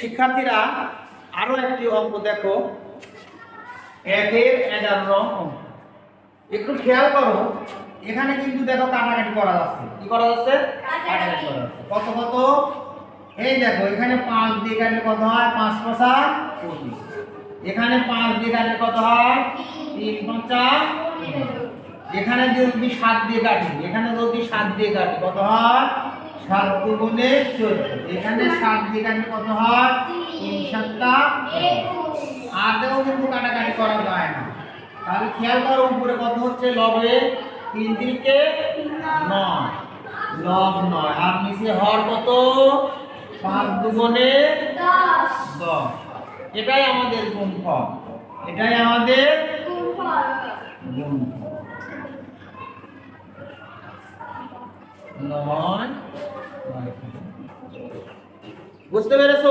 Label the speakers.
Speaker 1: শিক্ষার্থীরা, আরও একটি অঙ্ক দেখো। একের এগারো একটু খেয়াল করো, এখানে কিন্তু দেখো কাটাকাটি করা যাচ্ছে। কি করা যাচ্ছে? করা যাচ্ছে। কত কত? এই দেখো, এখানে পাঁচ দিয়ে কাটলে কত হয়? পাঁচ পয়সা পঁচিশ। এখানে পাঁচ দিয়ে কাটলে কত হয়? তিন পঞ্চা এখানে যদি সাত দিয়ে কাটি, এখানে যদি সাত দিয়ে কাটি, কত হয়? সাত দুগুণে চোদ্দ। এখানে সাত দিয়ে কত হয়? তিন সাতটা। আদেও কিন্তু কাটাকাটি করা যায় না। তাহলে খেয়াল করো, উপরে কত হচ্ছে? লবে তিন তিনকে নয়। লব নয়। আর নিচে হর কত? পাঁচ দুগুণে দশ। এটাই আমাদের গুণফল। এটাই আমাদের গুণফল। নয়। বুঝতে পেরেছ?